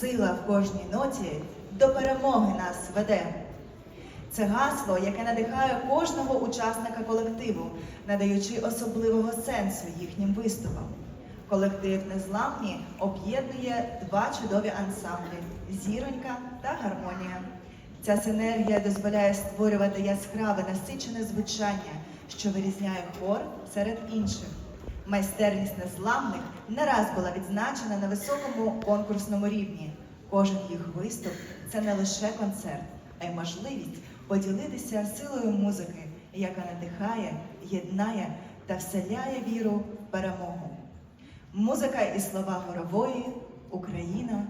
Сила в кожній ноті до перемоги нас веде. Це гасло, яке надихає кожного учасника колективу, надаючи особливого сенсу їхнім виступам. Колектив Незламні об'єднує два чудові ансамблі зіронька та гармонія. Ця синергія дозволяє створювати яскраве насичене звучання, що вирізняє хор серед інших. Майстерність незламних не раз була відзначена на високому конкурсному рівні. Кожен їх виступ це не лише концерт, а й можливість поділитися силою музики, яка надихає, єднає та вселяє віру в перемогу. Музика і слова горової Україна